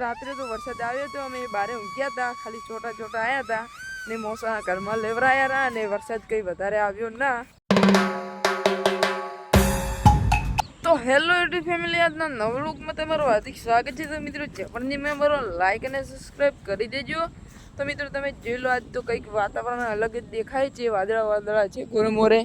રાત્રે તો વરસાદ આવ્યો હતો અમે બારે ઊંઘ્યા હતા, ખાલી ચોટા ચોટા આવ્યા હતા ને મોસા ઘરમાં લેવરાયા હતા અને વરસાદ કંઈ વધારે આવ્યો ના. તો હેલો યુટ્યુબ ફેમિલી, આજના નવલુકમાં તમારું હાર્દિક સ્વાગત છે. તો મિત્રો જે પણ જે મેમ્બરો લાઈક અને સબસ્ક્રાઈબ કરી દેજો. તો મિત્રો, તમે જોઈ લો, આજ તો કંઈક વાતાવરણ અલગ જ દેખાય છે. વાદળા વાદળા છે ગોરેમોરે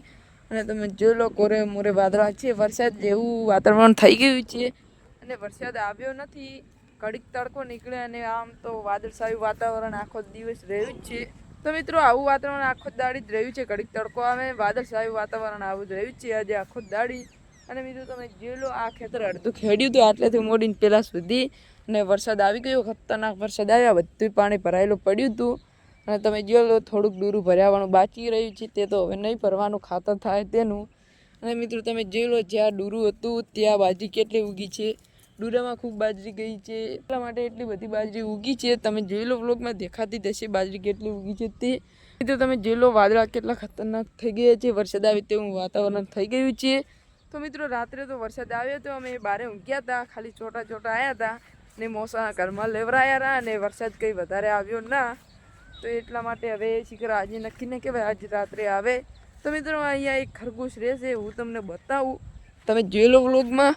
અને તમે જોઈ લો, ગોરે મોરે વાદળા છે. વરસાદ જેવું વાતાવરણ થઈ ગયું છે. અને વરસાદ આવ્યો નથી. કડીક તડકો નીકળે અને આમ તો વાદળછાયું વાતાવરણ આખો દિવસ રહ્યું જ છે. તો મિત્રો, આવું વાતાવરણ આખો દાડી જ રહ્યું છે. કડીક તડકો આવે, વાદળછાયું વાતાવરણ આવું જ રહ્યું છે. આજે આખો દાડી. અને મિત્રો, તમે જોઈ લો, આ ખેતર અડધું ખેડ્યું હતું. આટલેથી મોડીને પહેલાં સુધી. અને વરસાદ આવી ગયો. ખતરનાક વરસાદ આવ્યા. બધું પાણી ભરાયેલું પડ્યું હતું. અને તમે જોઈ લો, થોડુંક ડૂરું ભરાવાનું બાકી રહ્યું છે. તે તો હવે નહીં ભરવાનું. ખાતર થાય તેનું. અને મિત્રો, તમે જોઈ લો, જ્યાં ડૂરું હતું, ત્યાં બાજી કેટલી ઉગી છે. ડૂરામાં ખૂબ બાજરી ગઈ છે. એટલા માટે એટલી બધી બાજરી ઉગી છે. તમે જોઈ લો વ્લોગમાં દેખાતી થશે બાજરી કેટલી ઉગી છે તે. તો તમે જોઈ લો વાદળા કેટલા ખતરનાક થઈ ગયા છે. વરસાદ આવે તેવું વાતાવરણ થઈ ગયું છે. તો મિત્રો, રાત્રે તો વરસાદ આવ્યો હતો અમે બારે ઊંઘ્યા હતા, ખાલી ચોટા ચોટા આવ્યા હતા ને મોસા ઘરમાં લેવરાયા હતા અને વરસાદ કંઈ વધારે આવ્યો ના. તો એટલા માટે હવે શીખર આજે નક્કી ને કહેવાય, આજે રાત્રે આવે. તો મિત્રો, અહીંયા એક ખરગોશ રહેશે, હું તમને બતાવું. તમે જોઈ લો વ્લોગમાં.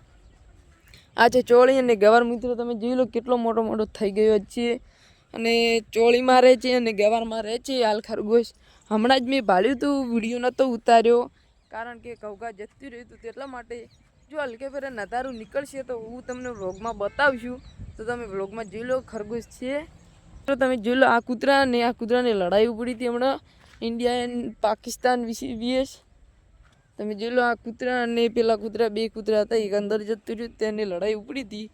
આ છે ચોળી અને ગવાર મિત્રો તમે જોઈ લો કેટલો મોટો મોટો થઈ ગયો છે. અને ચોળીમાં રહે છે અને ગવારમાં રહે છે હાલ ખરગોશ. હમણાં જ મેં ભાળ્યું હતું વીડિયો નહોતો ઉતાર્યો. કારણ કે કૌકા જતું રહ્યું હતું તેટલા માટે જો હલકે ફેરે નતારું નીકળશે તો હું તમને વ્લોગમાં બતાવશું. તો તમે વ્લોગમાં જોઈ લો ખરગોશ છે. તો તમે જોઈ લો આ કૂતરા અને આ કૂતરાને લડાઈ ઉપડી હતી હમણાં. ઇન્ડિયા એન્ડ પાકિસ્તાન વિશે વીએસ તમે જોઈ લો આ કૂતરા અને પેલા કૂતરા, બે કૂતરા હતા, એક અંદર જતું રહ્યું, તેની લડાઈ ઉપડી હતી.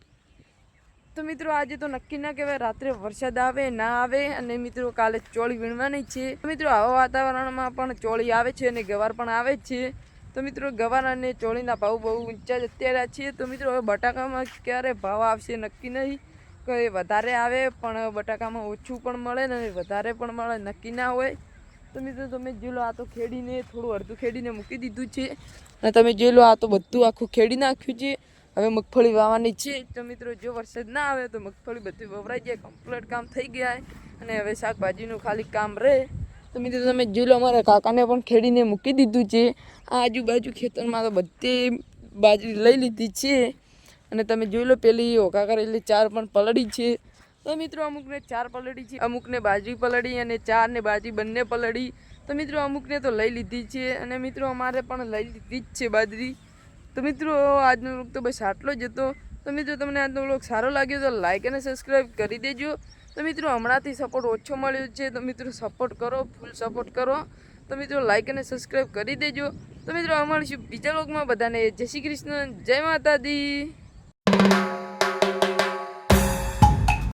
તો મિત્રો, આજે તો નક્કી ના કહેવાય, રાત્રે વરસાદ આવે, ના આવે, અને મિત્રો, કાલે ચોળી વીણવાની છે. મિત્રો, આવા વાતાવરણમાં પણ ચોળી આવે છે અને ગવાર પણ આવે છે. તો મિત્રો, ગવાર અને ચોળીના ભાવ બહુ ઊંચા જ અત્યારે છે. તો મિત્રો, હવે બટાકામાં ક્યારે ભાવ આવશે નક્કી નહીં. કે વધારે આવે, પણ બટાકામાં ઓછું પણ મળે ને વધારે પણ મળે, નક્કી ના હોય. તો મિત્રો તમે જોઈ લો આ તો ખેડીને થોડું અડધું ખેડીને મૂકી દીધું છે. અને તમે જોઈ લો આ તો બધું આખું ખેડી નાખ્યું છે. હવે મગફળી વાવવાની છે. તો મિત્રો જો વરસાદ ના આવે તો મગફળી બધી વવરાઈ જાય કમ્પ્લીટ કામ થઈ ગયા. અને હવે શાકભાજીનું ખાલી કામ રહે. તો મિત્રો તમે જોઈ લો અમારા કાકાને પણ ખેડીને મૂકી દીધું છે. આ આજુબાજુ ખેતરમાં તો બધી બાજરી લઈ લીધી છે. અને તમે જોઈ લો પેલી હોકા કરેલી ચાર પણ પલળી છે. તો મિત્રો અમુકને ચાર પલળી છે, અમુકને બાજરી પલળી અને ચાર ને બાજરી બંને પલળી. તો મિત્રો અમુકને તો લઈ લીધી છે અને મિત્રો અમારે પણ લઈ લીધી જ છે બાજરી. તો મિત્રો આજનો વ્લોગ તો બસ આટલો જ હતો. તો મિત્રો તમને આજનો વ્લોગ સારો લાગ્યો તો લાઇક અને સબસ્ક્રાઈબ કરી દેજો. તો મિત્રો હમણાંથી સપોર્ટ ઓછો મળ્યો છે, તો મિત્રો સપોર્ટ કરો ફૂલ સપોર્ટ કરો. તો મિત્રો લાઇક અને સબસ્ક્રાઈબ કરી દેજો. તો મિત્રો મળીશું બીજા વ્લોગમાં બધાને જય શ્રી કૃષ્ણ, જય માતાજી.